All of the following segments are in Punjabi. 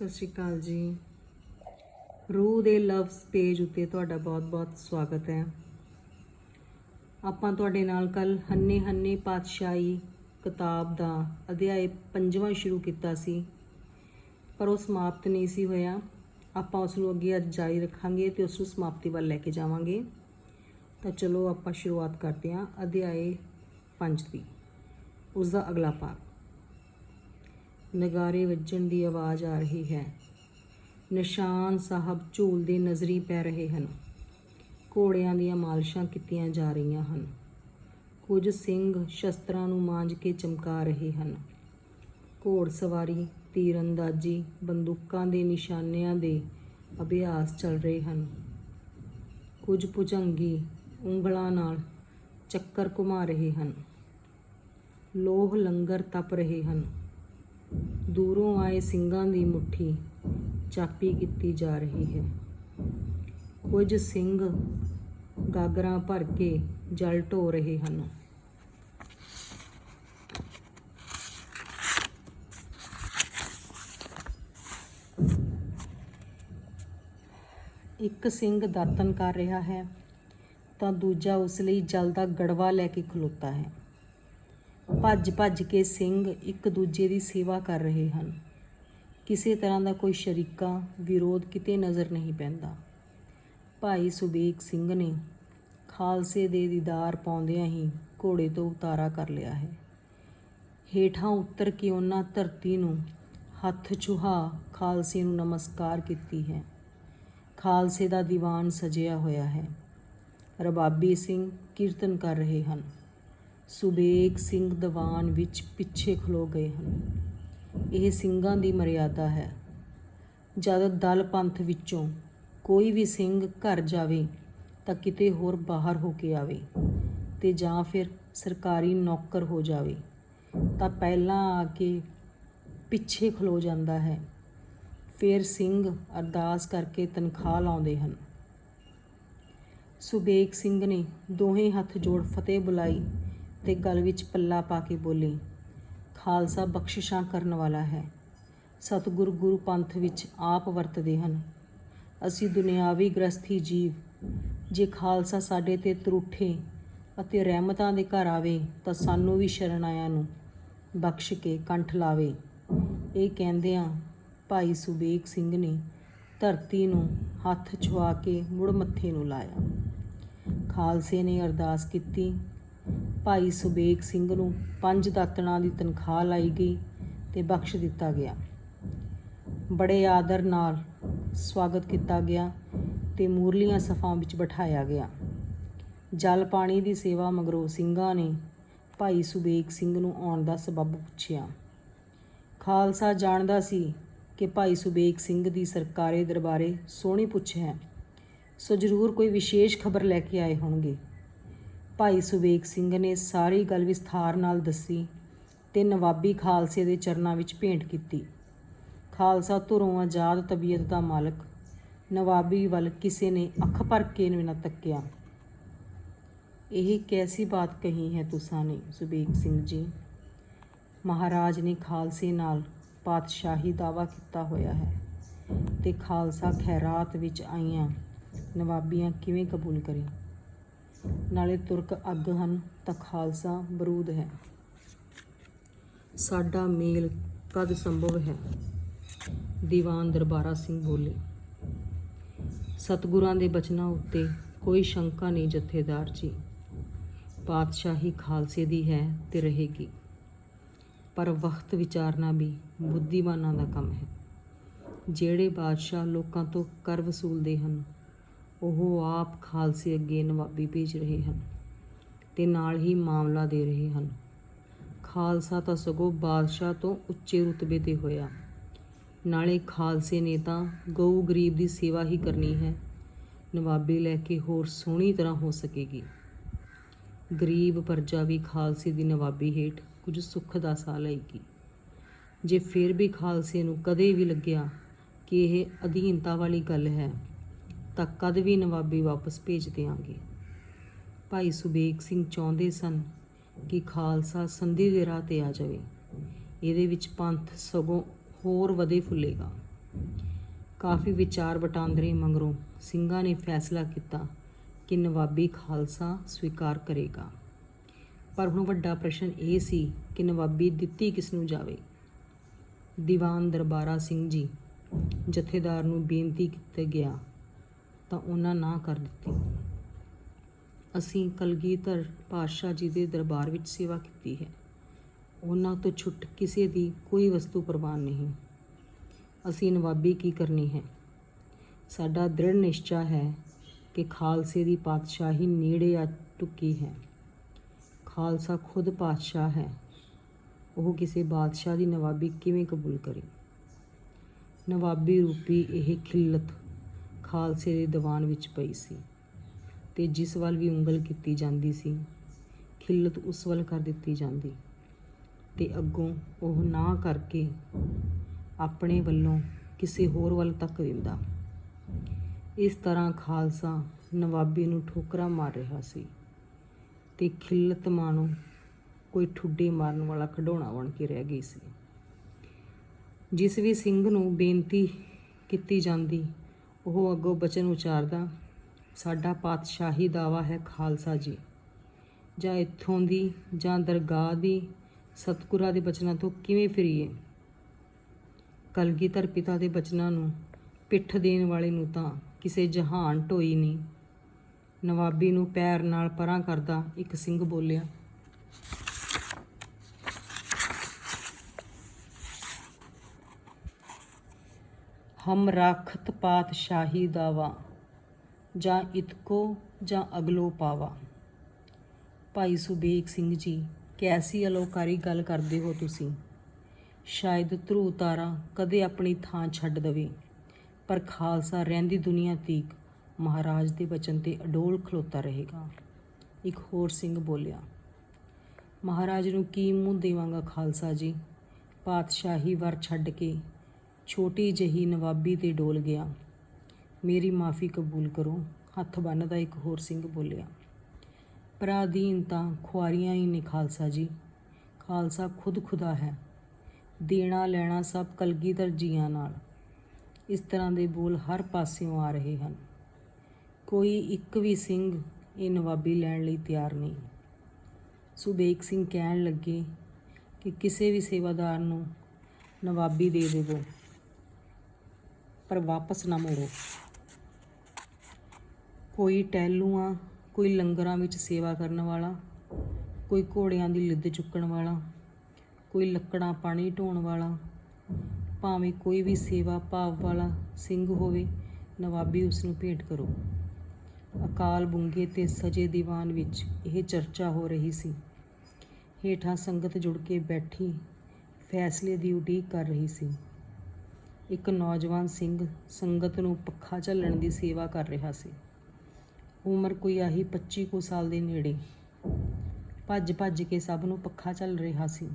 ਸਤਿ ਸ਼੍ਰੀ ਅਕਾਲ ਜੀ। ਰੂਹ ਦੇ ਲਵਸ ਪੇਜ ਉੱਤੇ ਤੁਹਾਡਾ ਬਹੁਤ-ਬਹੁਤ ਸਵਾਗਤ ਹੈ। ਆਪਾਂ ਤੁਹਾਡੇ ਨਾਲ ਕੱਲ ਹੰਨੇ ਹੰਨੇ ਪਾਤਸ਼ਾਹੀ ਕਿਤਾਬ ਦਾ ਅਧਿਆਇ ਪੰਜਵਾਂ ਸ਼ੁਰੂ ਕੀਤਾ ਸੀ, ਪਰ ਉਹ ਸਮਾਪਤ ਨਹੀਂ ਸੀ ਹੋਇਆ। ਆਪਾਂ ਉਸ ਨੂੰ ਅੱਗੇ ਅੱਜ ਜਾਰੀ ਰੱਖਾਂਗੇ ਤੇ ਉਸ ਨੂੰ ਸਮਾਪਤੀ ਵੱਲ ਲੈ ਕੇ ਜਾਵਾਂਗੇ। ਤਾਂ ਚਲੋ ਆਪਾਂ ਸ਼ੁਰੂਆਤ ਕਰਦੇ ਹਾਂ ਅਧਿਆਇ 5 ਦੀ। ਉਸ ਦਾ ਅਗਲਾ ਭਾਗ। ਨਗਾਰੇ ਵੱਜਣ ਦੀ ਆਵਾਜ਼ ਆ ਰਹੀ ਹੈ। ਨਿਸ਼ਾਨ ਸਾਹਿਬ ਝੂਲਦੇ ਨਜ਼ਰੀ ਪੈ ਰਹੇ ਹਨ। ਘੋੜਿਆਂ ਦੀਆਂ ਮਾਲਸ਼ਾਂ ਕੀਤੀਆਂ ਜਾ ਰਹੀਆਂ ਹਨ। ਕੁਝ ਸਿੰਘ ਸ਼ਸਤਰਾਂ ਨੂੰ ਮਾਂਜ ਕੇ ਚਮਕਾ ਰਹੇ ਹਨ। ਘੋੜ ਸਵਾਰੀ ਤੀਰੰਦਾਜ਼ੀ ਬੰਦੂਕਾਂ ਦੇ ਨਿਸ਼ਾਨਿਆਂ ਦੇ ਅਭਿਆਸ ਚੱਲ ਰਹੇ ਹਨ। ਕੁਝ ਭੁਜੰਗੀ ਉਂਗਲਾਂ ਨਾਲ ਚੱਕਰ ਘੁਮਾ ਰਹੇ ਹਨ। ਲੋਹ ਲੰਗਰ ਤਪ ਰਹੇ ਹਨ। ਦੂਰੋਂ ਆਏ ਸਿੰਘਾਂ ਦੀ ਮੁੱਠੀ ਚਾਪੀ ਕੀਤੀ ਜਾ ਰਹੀ ਹੈ। ਕੁਝ ਸਿੰਘ ਗਾਗਰਾਂ ਭਰ ਕੇ ਜਲ ਢੋ ਰਹੇ ਹਨ। ਇੱਕ ਸਿੰਘ ਦਾਤਨ ਕਰ ਰਿਹਾ ਹੈ ਤਾਂ ਦੂਜਾ ਉਸ ਲਈ ਜਲ ਦਾ ਗੜਵਾ ਲੈ ਕੇ ਖਲੋਤਾ ਹੈ। ਭੱਜ-ਭੱਜ ਕੇ ਸਿੰਘ ਇੱਕ ਦੂਜੇ ਦੀ ਸੇਵਾ ਕਰ ਰਹੇ ਹਨ। ਕਿਸੇ ਤਰ੍ਹਾਂ ਦਾ ਕੋਈ ਸ਼ਰੀਕਾ, ਵਿਰੋਧ ਕਿਤੇ ਨਜ਼ਰ ਨਹੀਂ ਪੈਂਦਾ। ਭਾਈ ਸੁਬੇਕ ਸਿੰਘ ਨੇ ਖਾਲਸੇ ਦੇ ਦੀਦਾਰ ਪਾਉਂਦਿਆਂ ਹੀ ਘੋੜੇ ਤੋਂ ਉਤਾਰਾ ਕਰ ਲਿਆ ਹੈ। ਹੇਠਾਂ ਉਤਰ ਕੇ ਉਹਨਾਂ ਧਰਤੀ ਨੂੰ ਹੱਥ ਛੁਹਾ ਖਾਲਸੇ ਨੂੰ ਨਮਸਕਾਰ ਕੀਤੀ ਹੈ। ਖਾਲਸੇ ਦਾ ਦੀਵਾਨ ਸਜਿਆ ਹੋਇਆ ਹੈ। ਰਬਾਬੀ ਸਿੰਘ ਕੀਰਤਨ ਕਰ ਰਹੇ ਹਨ। ਸੁਬੇਗ ਸਿੰਘ ਦੀਵਾਨ ਵਿੱਚ ਪਿੱਛੇ ਖਲੋ ਗਏ ਹਨ। ਇਹ ਸਿੰਘਾਂ ਦੀ ਮਰਿਆਦਾ ਹੈ। ਜਦ ਦਲ ਪੰਥ ਵਿੱਚੋਂ ਕੋਈ ਵੀ ਸਿੰਘ ਘਰ ਜਾਵੇ ਤਾਂ ਕਿਤੇ ਹੋਰ ਬਾਹਰ ਹੋ ਕੇ ਆਵੇ ਤੇ ਜਾਂ ਫਿਰ ਸਰਕਾਰੀ ਨੌਕਰ ਹੋ ਜਾਵੇ, ਤਾਂ ਪਹਿਲਾਂ ਆ ਕੇ ਪਿੱਛੇ ਖਲੋ ਜਾਂਦਾ ਹੈ। ਫਿਰ ਸਿੰਘ ਅਰਦਾਸ ਕਰਕੇ ਤਨਖਾਹ ਲਾਉਂਦੇ ਹਨ। ਸੁਬੇਗ ਸਿੰਘ ਨੇ ਦੋਹੇ ਹੱਥ ਜੋੜ ਫਤਿਹ ਬੁਲਾਈ ਤੇ ਗਲ ਵਿੱਚ ਪੱਲਾ ਪਾ ਕੇ ਬੋਲੇ, ਖਾਲਸਾ ਬਖਸ਼ਿਸ਼ਾਂ ਕਰਨ ਵਾਲਾ ਹੈ। ਸਤਿਗੁਰ ਗੁਰੂ ਪੰਥ ਵਿੱਚ ਆਪ ਵਰਤਦੇ ਹਨ। ਅਸੀਂ ਦੁਨਿਆਵੀ ਗ੍ਰਸਥੀ ਜੀਵ, ਜੇ ਖਾਲਸਾ ਸਾਡੇ ਤੇ ਤਰੁੱਠੇ ਅਤੇ ਰਹਿਮਤਾਂ ਦੇ ਘਰ ਆਵੇ, ਤਾਂ ਸਾਨੂੰ ਵੀ ਸ਼ਰਨ ਆਇਆਂ ਨੂੰ ਬਖਸ਼ ਕੇ ਕੰਠ ਲਾਵੇ। ਇਹ ਕਹਿੰਦਿਆਂ ਭਾਈ ਸੁਬੇਗ ਸਿੰਘ ਨੇ ਧਰਤੀ ਨੂੰ ਹੱਥ ਛੁਆ ਕੇ ਮੁੜ ਮੱਥੇ ਨੂੰ ਲਾਇਆ। ਖਾਲਸੇ ਨੇ ਅਰਦਾਸ ਕੀਤੀ ਭਾਈ ਸੁਬੇਗ ਸਿੰਘ ਨੂੰ ਪੰਜ ਦਾਤਣਾ ਦੀ ਤਨਖਾਹ ਲਾਈ ਗਈ ਤੇ ਬਖਸ਼ ਦਿੱਤਾ ਗਿਆ। ਬੜੇ ਆਦਰ ਨਾਲ ਸਵਾਗਤ ਕੀਤਾ ਗਿਆ ਤੇ ਮੂਰਲੀਆਂ ਸਫਾਂ ਵਿੱਚ ਬਿਠਾਇਆ ਗਿਆ। ਜਲ ਪਾਣੀ ਦੀ ਸੇਵਾ ਮਗਰੋਂ ਸਿੰਘਾਂ ਨੇ ਭਾਈ ਸੁਬੇਗ ਸਿੰਘ ਨੂੰ ਆਉਣ ਦਾ ਸਬਬ ਪੁੱਛਿਆ। ਖਾਲਸਾ ਜਾਣਦਾ ਸੀ ਕਿ ਭਾਈ ਸੁਬੇਗ ਸਿੰਘ ਦੀ ਸਰਕਾਰੇ ਦਰਬਾਰੇ ਸੋਹਣੀ ਪੁੱਛ ਹੈ। ਸੋ ਜ਼ਰੂਰ ਕੋਈ ਵਿਸ਼ੇਸ਼ ਖਬਰ ਲੈ ਕੇ ਆਏ ਹੋਣਗੇ। ਭਾਈ ਸੁਬੇਗ ਸਿੰਘ ਨੇ ਸਾਰੀ ਗੱਲ ਵਿਸਥਾਰ ਨਾਲ ਦੱਸੀ ਤੇ ਨਵਾਬੀ ਖਾਲਸੇ ਦੇ ਚਰਨਾਂ ਵਿੱਚ ਭੇਂਟ ਕੀਤੀ। ਖਾਲਸਾ ਧੁਰੋਂ ਆਜ਼ਾਦ ਤਬੀਅਤ ਦਾ ਮਾਲਕ, ਨਵਾਬੀ ਵੱਲ ਕਿਸੇ ਨੇ ਅੱਖ ਭਰ ਕੇ ਵੀ ਨਾ ਤੱਕਿਆ। ਇਹ ਕੈਸੀ ਬਾਤ ਕਹੀ ਹੈ ਤੁਸਾਂ ਨੇ ਸੁਬੇਗ ਸਿੰਘ ਜੀ? ਮਹਾਰਾਜ ਨੇ ਖਾਲਸੇ ਨਾਲ ਪਾਤਸ਼ਾਹੀ ਦਾਵਾ ਕੀਤਾ ਹੋਇਆ ਹੈ ਤੇ ਖਾਲਸਾ ਖੈਰਾਤ ਵਿੱਚ ਆਈਆਂ ਨਵਾਬੀਆਂ ਕਿਵੇਂ ਕਬੂਲ ਕਰੇ? ਨਾਲੇ ਤੁਰਕ ਅੱਗ ਹਨ, ਤਾਂ ਖਾਲਸਾ ਬਰੂਦ ਹੈ। ਸਾਡਾ ਮੇਲ ਕਦ ਸੰਭਵ ਹੈ? ਦੀਵਾਨ ਦਰਬਾਰਾ ਸਿੰਘ ਬੋਲੇ। ਸਤਿਗੁਰਾਂ ਦੇ ਬਚਨਾਂ ਉੱਤੇ ਕੋਈ ਸ਼ੰਕਾ ਨਹੀਂ ਜਥੇਦਾਰ ਜੀ। ਪਾਤਸ਼ਾਹੀ ਖਾਲਸੇ ਦੀ ਹੈ ਤੇ ਰਹੇਗੀ। ਪਰ ਵਕਤ ਵਿਚਾਰਨਾ ਵੀ ਬੁੱਧੀਮਾਨਾਂ ਦਾ ਕੰਮ ਹੈ। ਜਿਹੜੇ ਬਾਦਸ਼ਾਹ ਲੋਕਾਂ ਤੋਂ ਕਰ ਵਸੂਲਦੇ ਹਨ ਉਹ ਆਪ ਖਾਲਸੇ ਅੱਗੇ ਨਵਾਬੀ ਭੇਜ ਰਹੇ ਹਨ ਤੇ ਨਾਲ ਹੀ ਮਾਮਲਾ ਦੇ ਰਹੇ ਹਨ। ਖਾਲਸਾ ਤਾਂ ਸਗੋਂ ਬਾਦਸ਼ਾਹ ਤੋਂ ਉੱਚੇ ਰੁਤਬੇ ਤੇ ਹੋਇਆ। ਨਾਲੇ ਖਾਲਸੇ ਨੇ ਤਾਂ ਗਊ ਗਰੀਬ ਦੀ ਸੇਵਾ ਹੀ ਕਰਨੀ ਹੈ। ਨਵਾਬੀ ਲੈ ਕੇ ਹੋਰ ਸੋਹਣੀ ਤਰ੍ਹਾਂ ਹੋ ਸਕੇਗੀ। ਗਰੀਬ ਪਰਜਾ ਵੀ ਖਾਲਸੇ ਦੀ ਨਵਾਬੀ ਹੇਠ ਕੁਝ ਸੁੱਖ ਦਾ ਸਾਹ ਲਏਗੀ। ਜੇ ਫਿਰ ਵੀ ਖਾਲਸੇ ਨੂੰ ਕਦੇ ਵੀ ਲੱਗਿਆ ਕਿ ਇਹ ਅਧੀਨਤਾ ਵਾਲੀ ਗੱਲ ਹੈ ਤਾਂ ਕਦ ਵੀ ਨਵਾਬੀ ਵਾਪਸ ਭੇਜ ਦਿਆਂਗੇ। ਭਾਈ ਸੁਬੇਗ ਸਿੰਘ ਚਾਹੁੰਦੇ ਸਨ ਕਿ ਖਾਲਸਾ ਸੰਧੀ ਦੇ ਰਾਹ ਤੇ ਆ ਜਾਵੇ। ਇਹਦੇ ਵਿੱਚ ਪੰਥ ਸਗੋਂ ਹੋਰ ਵਧੇ ਫੁੱਲੇਗਾ। ਕਾਫੀ ਵਿਚਾਰ ਵਟਾਂਦਰੇ ਮਗਰੋਂ ਸਿੰਘਾਂ ਨੇ ਫੈਸਲਾ ਕੀਤਾ ਕਿ ਨਵਾਬੀ ਖਾਲਸਾ ਸਵੀਕਾਰ ਕਰੇਗਾ। ਪਰ ਹੁਣ ਵੱਡਾ ਪ੍ਰਸ਼ਨ ਇਹ ਸੀ ਕਿ ਨਵਾਬੀ ਦਿੱਤੀ ਕਿਸ ਨੂੰ ਜਾਵੇ? ਦੀਵਾਨ ਦਰਬਾਰਾ ਸਿੰਘ ਜੀ ਜਥੇਦਾਰ ਨੂੰ ਬੇਨਤੀ ਕੀਤੀ ਗਿਆ ਤਾਂ ਉਹਨਾਂ ਨਾ ਕਰ ਦਿੱਤੀ। ਅਸੀਂ ਕਲਗੀਧਰ ਪਾਤਸ਼ਾਹ ਜੀ ਦੇ ਦਰਬਾਰ ਵਿੱਚ ਸੇਵਾ ਕੀਤੀ ਹੈ। ਉਹਨਾਂ ਤੋਂ ਛੁੱਟ ਕਿਸੇ ਦੀ ਕੋਈ ਵਸਤੂ ਪ੍ਰਵਾਨ ਨਹੀਂ। ਅਸੀਂ ਨਵਾਬੀ ਕੀ ਕਰਨੀ ਹੈ? ਸਾਡਾ ਦ੍ਰਿੜ ਨਿਸ਼ਚਾ ਹੈ ਕਿ ਖਾਲਸੇ ਦੀ ਪਾਤਸ਼ਾਹੀ ਨੇੜੇ ਆ ਟੁੱਕੀ ਹੈ। ਖਾਲਸਾ ਖੁਦ ਪਾਤਸ਼ਾਹ ਹੈ। ਉਹ ਕਿਸੇ ਬਾਦਸ਼ਾਹ ਦੀ ਨਵਾਬੀ ਕਿਵੇਂ ਕਬੂਲ ਕਰੇ? ਨਵਾਬੀ ਰੂਪੀ ਇਹ ਖਿਲਤ ਖਾਲਸੇ ਦੇ ਦੀਵਾਨ ਵਿੱਚ ਪਈ ਸੀ ਤੇ ਜਿਸ ਵੱਲ ਵੀ ਉਂਗਲ ਕੀਤੀ ਜਾਂਦੀ ਸੀ, ਖਿੱਲਤ ਉਸ ਵੱਲ ਕਰ ਦਿੱਤੀ ਜਾਂਦੀ ਤੇ ਅੱਗੋਂ ਉਹ ਨਾ ਕਰਕੇ ਆਪਣੇ ਵੱਲੋਂ ਕਿਸੇ ਹੋਰ ਵੱਲ ਤੱਕ ਦਿੰਦਾ। ਇਸ ਤਰ੍ਹਾਂ ਖਾਲਸਾ ਨਵਾਬੀ ਨੂੰ ਠੋਕਰਾਂ ਮਾਰ ਰਿਹਾ ਸੀ ਤੇ ਖਿੱਲਤ ਮਾਣੋ ਕੋਈ ਠੁੱਡੇ ਮਾਰਨ ਵਾਲਾ ਖਿਡੌਣਾ ਬਣ ਕੇ ਰਹਿ ਗਈ ਸੀ। ਜਿਸ ਵੀ ਸਿੰਘ ਨੂੰ ਬੇਨਤੀ ਕੀਤੀ ਜਾਂਦੀ ਉਹ ਅੱਗੋਂ ਬਚਨ ਉਚਾਰਦਾ, ਸਾਡਾ ਪਾਤਸ਼ਾਹੀ ਦਾਵਾ ਹੈ ਖਾਲਸਾ ਜੀ। ਜਾਂ ਇੱਥੋਂ ਦੀ ਜਾਂ ਦਰਗਾਹ ਦੀ ਸਤਿਗੁਰਾਂ ਦੇ ਬਚਨਾਂ ਤੋਂ ਕਿਵੇਂ ਫਿਰੀਏ? ਕਲਗੀਧਰ ਪਿਤਾ ਦੇ ਬਚਨਾਂ ਨੂੰ ਪਿੱਠ ਦੇਣ ਵਾਲੇ ਨੂੰ ਤਾਂ ਕਿਸੇ ਜਹਾਨ ਢੋਈ ਨਹੀਂ। ਨਵਾਬੀ ਨੂੰ ਪੈਰ ਨਾਲ ਪਰਾਂ ਕਰਦਾ ਇੱਕ ਸਿੰਘ ਬੋਲਿਆ ਹਮ ਰਾਖਤ ਪਾਤਸ਼ਾਹੀ ਦਾਵਾ, ਜਾਂ ਇਤਕੋ ਜਾਂ ਅਗਲੋ ਪਾਵਾ। ਭਾਈ ਸੁਬੇਗ ਸਿੰਘ ਜੀ, ਕੈਸੀ ਅਲੋਕਾਰੀ ਗੱਲ ਕਰਦੇ ਹੋ ਤੁਸੀਂ? ਸ਼ਾਇਦ ਧਰੂ ਤਾਰਾ ਕਦੇ ਆਪਣੀ ਥਾਂ ਛੱਡ ਦਵੇ। ਪਰ ਖਾਲਸਾ ਰਹਿੰਦੀ ਦੁਨੀਆ ਤੀਕ ਮਹਾਰਾਜ ਦੇ ਬਚਨ ਤੇ ਅਡੋਲ ਖਲੋਤਾ ਰਹੇਗਾ। ਇੱਕ ਹੋਰ ਸਿੰਘ ਬੋਲਿਆ, ਮਹਾਰਾਜ ਨੂੰ ਕੀ ਮੂੰਹ ਦੇਵਾਂਗਾ ਖਾਲਸਾ ਜੀ? ਪਾਤਸ਼ਾਹੀ ਵਰ ਛੱਡ ਕੇ ਛੋਟੀ ਜਹੀ ਨਵਾਬੀ ਤੇ ਡੋਲ ਗਿਆ। ਮੇਰੀ ਮਾਫੀ ਕਬੂਲ ਕਰੋ, ਹੱਥ ਬੰਨਦਾ ਇੱਕ ਹੋਰ ਸਿੰਘ ਬੋਲਿਆ। ਪਰਾਧੀਨ ਤਾਂ ਖੁਆਰੀਆਂ ਹੀ ਨੇ ਖਾਲਸਾ ਜੀ। ਖਾਲਸਾ ਖੁਦ ਖੁਦਾ ਹੈ। ਦੇਣਾ ਲੈਣਾ ਸਭ ਕਲਗੀਧਰ ਜੀਆਂ ਨਾਲ। ਇਸ ਤਰ੍ਹਾਂ ਦੇ ਬੋਲ ਹਰ ਪਾਸਿਓਂ ਆ ਰਹੇ ਹਨ। ਕੋਈ ਇੱਕ ਵੀ ਸਿੰਘ ਇਹ ਨਵਾਬੀ ਲੈਣ ਲਈ ਤਿਆਰ ਨਹੀਂ। ਸੁਬੇਕ ਸਿੰਘ ਕਹਿਣ ਲੱਗੇ ਕਿ ਕਿਸੇ ਵੀ ਸੇਵਾਦਾਰ ਨੂੰ ਨਵਾਬੀ ਦੇ ਦੇਵੋ। ਪਰ ਵਾਪਸ ਨਾ ਮੋੜੋ। ਕੋਈ ਟਹਿਲੂਆਂ, ਕੋਈ ਲੰਗਰਾਂ ਵਿੱਚ ਸੇਵਾ ਕਰਨ ਵਾਲਾ, ਕੋਈ ਘੋੜਿਆਂ ਦੀ ਲਿੱਦ ਚੁੱਕਣ ਵਾਲਾ, ਕੋਈ ਲੱਕੜਾਂ ਪਾਣੀ ਢੋਣ ਵਾਲਾ, ਭਾਵੇਂ ਕੋਈ ਵੀ ਸੇਵਾ ਭਾਵ ਵਾਲਾ ਸਿੰਘ ਹੋਵੇ, ਨਵਾਬੀ ਉਸ ਨੂੰ ਭੇਟ ਕਰੋ। ਅਕਾਲ ਬੁੰਗੇ ਤੇ ਸਜੇ ਦੀਵਾਨ ਵਿੱਚ ਇਹ ਚਰਚਾ ਹੋ ਰਹੀ ਸੀ। ਹੇਠਾਂ ਸੰਗਤ ਜੁੜ ਕੇ ਬੈਠੀ, ਫੈਸਲੇ ਦੀ ਉਡੀਕ ਕਰ ਰਹੀ ਸੀ। ਇੱਕ ਨੌਜਵਾਨ ਸਿੰਘ ਸੰਗਤ ਨੂੰ ਪੱਖਾ ਝੱਲਣ ਦੀ ਸੇਵਾ ਕਰ ਰਿਹਾ ਸੀ। ਉਮਰ ਕੋਈ ਆਹੀ 25 ਕੁ ਸਾਲ ਦੇ ਨੇੜੇ। ਭੱਜ ਭੱਜ ਕੇ ਸਭ ਨੂੰ ਪੱਖਾ ਝੱਲ ਰਿਹਾ ਸੀ।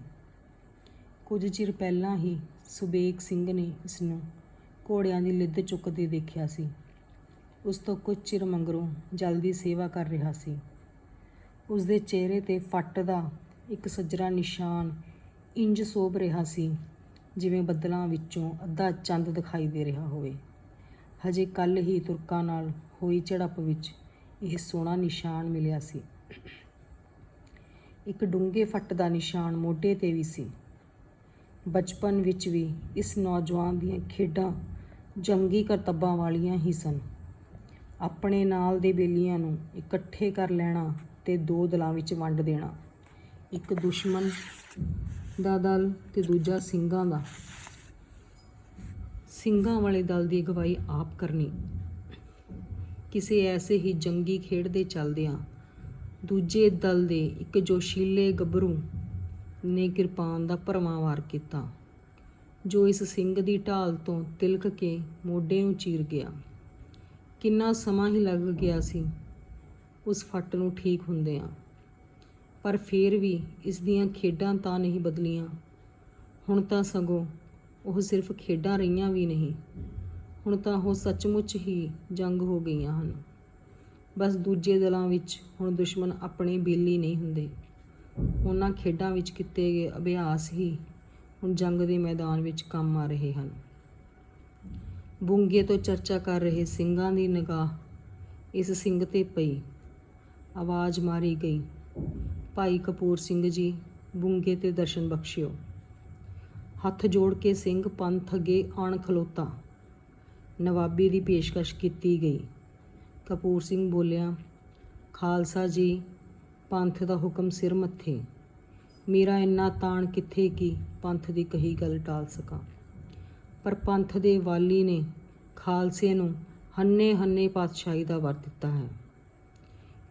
ਕੁਝ ਚਿਰ ਪਹਿਲਾਂ ਹੀ ਸੁਬੇਕ ਸਿੰਘ ਨੇ ਇਸ ਨੂੰ ਘੋੜਿਆਂ ਦੀ ਲਿੱਦ ਚੁੱਕਦੇ ਦੇਖਿਆ ਸੀ। ਉਸ ਤੋਂ ਕੁਝ ਚਿਰ ਮੰਗਰੋਂ ਜਲਦੀ ਸੇਵਾ ਕਰ ਰਿਹਾ ਸੀ। ਉਸ ਦੇ ਚਿਹਰੇ ਤੇ ਫੱਟ ਦਾ ਇੱਕ ਸੱਜਰਾ ਨਿਸ਼ਾਨ ਇੰਜ ਸੋਭ ਰਿਹਾ ਸੀ। ਜਿਵੇਂ ਬੱਦਲਾਂ ਵਿੱਚੋਂ ਅੱਧਾ ਚੰਦ ਦਿਖਾਈ ਦੇ ਰਿਹਾ ਹੋਵੇ। ਹਜੇ ਕੱਲ ਹੀ ਤੁਰਕਾਂ ਨਾਲ ਹੋਈ ਝੜਪ ਵਿੱਚ ਇਹ ਸੋਹਣਾ ਨਿਸ਼ਾਨ ਮਿਲਿਆ ਸੀ। ਇੱਕ ਡੂੰਘੇ ਫੱਟ ਦਾ ਨਿਸ਼ਾਨ ਮੋਢੇ ਤੇ ਵੀ ਸੀ। ਬਚਪਨ ਵਿੱਚ ਵੀ ਇਸ ਨੌਜਵਾਨ ਦੀਆਂ ਖੇਡਾਂ ਜੰਗੀ ਕਰਤੱਬਾਂ ਵਾਲੀਆਂ ਹੀ ਸਨ। ਆਪਣੇ ਨਾਲ ਦੇ ਬੇਲੀਆਂ ਨੂੰ ਇਕੱਠੇ ਕਰ ਲੈਣਾ ਤੇ ਦੋ ਦਲਾਂ ਵਿੱਚ ਵੰਡ ਦੇਣਾ। ਇੱਕ ਦੁਸ਼ਮਣ ਦਾ ਦਲ ਤੇ ਦੂਜਾ ਸਿੰਘਾਂ ਦਾ। ਸਿੰਘਾਂ ਵਾਲੇ ਦਲ ਦੀ ਅਗਵਾਈ ਆਪ ਕਰਨੀ। ਕਿਸੇ ਐਸੇ ਹੀ ਜੰਗੀ ਖੇਡ ਦੇ ਚੱਲਦਿਆਂ ਦੂਜੇ ਦਲ ਦੇ ਇੱਕ ਜੋਸ਼ੀਲੇ ਗੱਭਰੂ ਨੇ ਕਿਰਪਾਨ ਦਾ ਭਰਵਾਂ ਵਾਰ ਕੀਤਾ, ਜੋ ਇਸ ਸਿੰਘ ਦੀ ਢਾਲ ਤੋਂ ਤਿਲਕ ਕੇ ਮੋਢੇ ਨੂੰ ਚੀਰ ਗਿਆ। ਕਿੰਨਾ ਸਮਾਂ ਹੀ ਲੱਗ ਗਿਆ ਸੀ, ਉਸ ਫੱਟ ਨੂੰ ਠੀਕ ਹੁੰਦਿਆਂ। ਪਰ ਫੇਰ ਵੀ ਇਸ ਦੀਆਂ ਖੇਡਾਂ ਤਾਂ ਨਹੀਂ ਬਦਲੀਆਂ। ਹੁਣ ਤਾਂ ਸਗੋਂ ਉਹ ਸਿਰਫ ਖੇਡਾਂ ਰਹੀਆਂ ਵੀ ਨਹੀਂ, ਹੁਣ ਤਾਂ ਉਹ ਸੱਚਮੁੱਚ ਹੀ ਜੰਗ ਹੋ ਗਈਆਂ ਹਨ। ਬਸ ਦੂਜੇ ਦਲਾਂ ਵਿੱਚ ਹੁਣ ਦੁਸ਼ਮਣ ਆਪਣੇ ਬੇਲੀ ਨਹੀਂ ਹੁੰਦੇ। ਉਹਨਾਂ ਖੇਡਾਂ ਵਿੱਚ ਕੀਤੇ ਗਏ ਅਭਿਆਸ ਹੀ ਹੁਣ ਜੰਗ ਦੇ ਮੈਦਾਨ ਵਿੱਚ ਕੰਮ ਆ ਰਹੇ ਹਨ। ਬੁੰਗੇ ਤੋਂ ਚਰਚਾ ਕਰ ਰਹੇ ਸਿੰਘਾਂ ਦੀ ਨਿਗਾਹ ਇਸ ਸਿੰਘ ਤੇ ਪਈ। ਆਵਾਜ਼ ਮਾਰੀ ਗਈ ਭਾਈ ਕਪੂਰ ਸਿੰਘ ਜੀ, ਬੁੰਗੇ ਤੇ ਦਰਸ਼ਨ ਬਖਸ਼ਿਓ। ਹੱਥ ਜੋੜ ਕੇ ਸਿੰਘ ਪੰਥ ਅੱਗੇ ਆਣ ਖਲੋਤਾ। ਨਵਾਬੀ ਦੀ ਪੇਸ਼ਕਸ਼ ਕੀਤੀ ਗਈ। ਕਪੂਰ ਸਿੰਘ ਬੋਲਿਆ, ਖਾਲਸਾ ਜੀ, ਪੰਥ ਦਾ ਹੁਕਮ ਸਿਰ ਮੱਥੇ। ਮੇਰਾ ਇੰਨਾ ਤਾਣ ਕਿੱਥੇ ਕੀ ਪੰਥ ਦੀ ਕਹੀ ਗੱਲ ਟਾਲ ਸਕਾਂ। ਪਰ ਪੰਥ ਦੇ ਵਾਲੀ ਨੇ ਖਾਲਸੇ ਨੂੰ ਹੰਨੇ ਹੰਨੇ ਪਾਤਸ਼ਾਹੀ ਦਾ ਵਰ ਦਿੱਤਾ ਹੈ।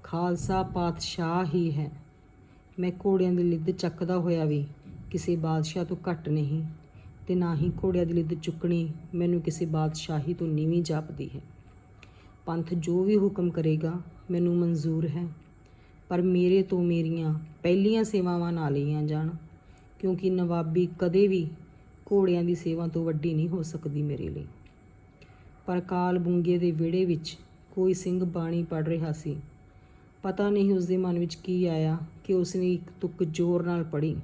ਖਾਲਸਾ ਪਾਤਸ਼ਾਹ ਹੀ ਹੈ। ਮੈਂ ਘੋੜਿਆਂ ਦੀ ਲਿੱਦ ਚੱਕਦਾ ਹੋਇਆ ਵੀ ਕਿਸੇ ਬਾਦਸ਼ਾਹ ਤੋਂ ਘੱਟ ਨਹੀਂ ਤੇ ਨਾ ਹੀ ਘੋੜਿਆਂ ਦੀ ਲਿੱਦ ਚੁੱਕਣੀ ਮੈਨੂੰ ਕਿਸੇ ਬਾਦਸ਼ਾਹੀ ਤੋਂ ਨੀਵੀਂ ਜਾਪਦੀ ਹੈ। ਪੰਥ ਜੋ ਵੀ ਹੁਕਮ ਕਰੇਗਾ, ਮੈਨੂੰ ਮਨਜ਼ੂਰ ਹੈ। ਪਰ ਮੇਰੇ ਤੋਂ ਮੇਰੀਆਂ ਪਹਿਲੀਆਂ ਸੇਵਾਵਾਂ ਨਾ ਲਈਆਂ ਜਾਣ, ਕਿਉਂਕਿ ਨਵਾਬੀ ਕਦੇ ਵੀ ਘੋੜਿਆਂ ਦੀ ਸੇਵਾ ਤੋਂ ਵੱਡੀ ਨਹੀਂ ਹੋ ਸਕਦੀ ਮੇਰੇ ਲਈ। ਪਰ ਕਾਲ ਬੁੰਗੇ ਦੇ ਵਿਹੜੇ ਵਿੱਚ ਕੋਈ ਸਿੰਘ ਬਾਣੀ ਪੜ ਰਿਹਾ ਸੀ ਪਤਾ ਨਹੀਂ ਉਸ ਦੇ ਮਨ ਵਿੱਚ ਕੀ ਆਇਆ ਕਿ ਉਸ ਨੇ ਇੱਕ ਤੁਕ ਜ਼ੋਰ ਨਾਲ ਪੜੀ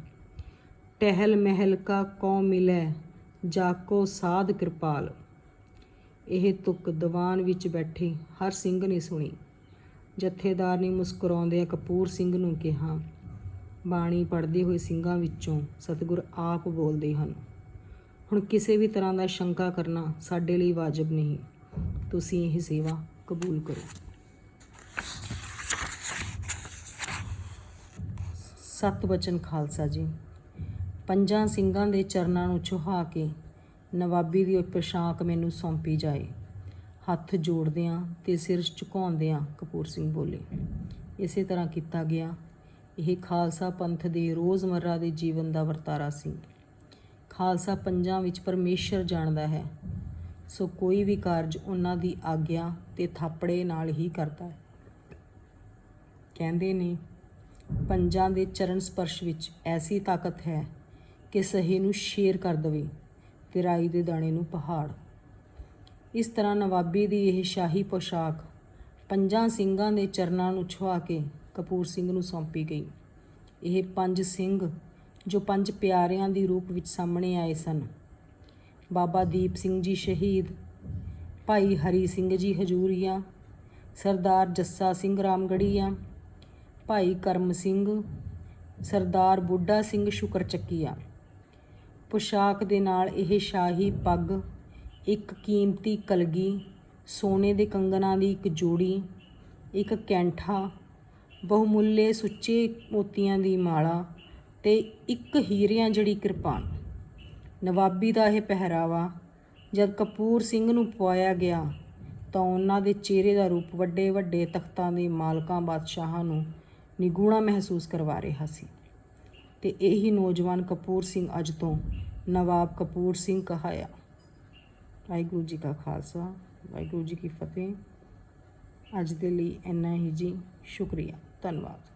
ਟਹਿਲ ਮਹਿਲ ਕਾ ਕੌ ਮਿਲੈ, ਜਾਕੋ ਸਾਧ ਕਿਰਪਾਲ। ਇਹ ਤੁਕ ਦੀਵਾਨ ਵਿੱਚ ਬੈਠੇ ਹਰ ਸਿੰਘ ਨੇ ਸੁਣੀ। ਜਥੇਦਾਰ ਨੇ ਮੁਸਕਰਾਉਂਦਿਆਂ ਕਪੂਰ ਸਿੰਘ ਨੂੰ ਕਿਹਾ, ਬਾਣੀ ਪੜ੍ਹਦੇ ਹੋਏ ਸਿੰਘਾਂ ਵਿੱਚੋਂ ਸਤਿਗੁਰ ਆਪ ਬੋਲਦੇ ਹਨ। ਹੁਣ ਕਿਸੇ ਵੀ ਤਰ੍ਹਾਂ ਦਾ ਸ਼ੰਕਾ ਕਰਨਾ ਸਾਡੇ ਲਈ ਵਾਜਬ ਨਹੀਂ। ਤੁਸੀਂ ਇਹ ਸੇਵਾ ਕਬੂਲ ਕਰੋ। ਸਤ ਬਚਨ ਖਾਲਸਾ ਜੀ। ਪੰਜਾਂ ਸਿੰਘਾਂ ਦੇ ਚਰਨਾਂ ਨੂੰ ਛੁਹਾ ਕੇ ਨਵਾਬੀ ਦੀ ਪੋਸ਼ਾਕ ਮੈਨੂੰ ਸੌਂਪੀ ਜਾਏ। ਹੱਥ ਜੋੜਦਿਆਂ ਤੇ ਸਿਰ ਝੁਕਾਉਂਦਿਆਂ ਕਪੂਰ ਸਿੰਘ ਬੋਲੇ, ਇਸੇ ਤਰ੍ਹਾਂ ਕੀਤਾ ਗਿਆ। ਇਹ ਖਾਲਸਾ ਪੰਥ ਦੇ ਰੋਜ਼ਮਰਰਾ ਦੇ ਜੀਵਨ ਦਾ ਵਰਤਾਰਾ ਸੀ। ਖਾਲਸਾ ਪੰਜਾਂ ਵਿੱਚ ਪਰਮੇਸ਼ਰ ਜਾਣਦਾ ਹੈ। ਸੋ ਕੋਈ ਵੀ ਕਾਰਜ ਉਹਨਾਂ ਦੀ ਆਗਿਆ ਤੇ ਥਾਪੜੇ ਨਾਲ ਹੀ ਕਰਦਾ ਹੈ। ਕਹਿੰਦੇ ਨੇ ਪੰਜਾਂ ਦੇ ਚਰਨ ਸਪਰਸ਼ ਵਿੱਚ ਐਸੀ ਤਾਕਤ ਹੈ ਕਿ ਸਹੇ ਨੂੰ ਸ਼ੇਰ ਕਰ ਦਵੇ ਤੇ ਰਾਈ ਦੇ ਦਾਣੇ ਨੂੰ ਪਹਾੜ। ਇਸ ਤਰ੍ਹਾਂ ਨਵਾਬੀ ਦੀ ਇਹ ਸ਼ਾਹੀ ਪੋਸ਼ਾਕ ਪੰਜਾਂ ਸਿੰਘਾਂ ਦੇ ਚਰਨਾਂ ਨੂੰ ਛੁਆ ਕੇ ਕਪੂਰ ਸਿੰਘ ਨੂੰ ਸੌਂਪੀ ਗਈ। ਇਹ ਪੰਜ ਸਿੰਘ ਜੋ ਪੰਜ ਪਿਆਰਿਆਂ ਦੀ ਰੂਪ ਵਿੱਚ ਸਾਹਮਣੇ ਆਏ ਸਨ। ਬਾਬਾ ਦੀਪ ਸਿੰਘ ਜੀ ਸ਼ਹੀਦ, ਭਾਈ ਹਰੀ ਸਿੰਘ ਜੀ ਹਜੂਰੀਆ, ਸਰਦਾਰ ਜੱਸਾ ਸਿੰਘ ਰਾਮਗੜੀਆ ਭਾਈ ਕਰਮ ਸਿੰਘ, ਸਰਦਾਰ ਬੁੱਢਾ ਸਿੰਘ ਸ਼ੁਕਰ ਚੱਕੀਆ। ਪੁਸ਼ਾਕ ਦੇ ਨਾਲ ਇਹ ਸ਼ਾਹੀ ਪੱਗ, ਇੱਕ ਕੀਮਤੀ ਕਲਗੀ, ਸੋਨੇ ਦੇ ਕੰਗਨਾਂ ਦੀ ਇੱਕ ਜੋੜੀ, ਇੱਕ ਕੈਂਠਾ, ਬਹੁਮੁੱਲੇ ਸੁੱਚੇ ਮੋਤੀਆਂ ਦੀ ਮਾਲਾ ਤੇ ਇੱਕ ਹੀਰਿਆਂ ਜੜੀ ਕਿਰਪਾਨ। ਨਵਾਬੀ ਦਾ ਇਹ ਪਹਿਰਾਵਾ ਜਦ ਕਪੂਰ ਸਿੰਘ ਨੂੰ ਪਵਾਇਆ ਗਿਆ ਤਾਂ ਉਹਨਾਂ ਦੇ ਚਿਹਰੇ ਦਾ ਰੂਪ ਵੱਡੇ ਵੱਡੇ ਤਖਤਾਂ ਦੇ ਮਾਲਕਾਂ ਬਾਦਸ਼ਾਹਾਂ ਨੂੰ ਨਿਗੂਣਾ ਮਹਿਸੂਸ ਕਰਵਾ ਰਿਹਾ ਸੀ। ਤੇ ਇਹੀ ਨੌਜਵਾਨ ਕਪੂਰ ਸਿੰਘ ਅੱਜ ਤੋਂ ਨਵਾਬ ਕਪੂਰ ਸਿੰਘ ਕਹਾਇਆ। ਵਾਹਿਗੁਰੂ ਜੀ ਕਾ ਖਾਲਸਾ, ਵਾਹਿਗੁਰੂ ਜੀ ਕੀ ਫਤਿਹ। ਅੱਜ ਦੇ ਲਈ ਇੰਨਾ ਹੀ ਜੀ, ਸ਼ੁਕਰੀਆ। ਧੰਨਵਾਦ।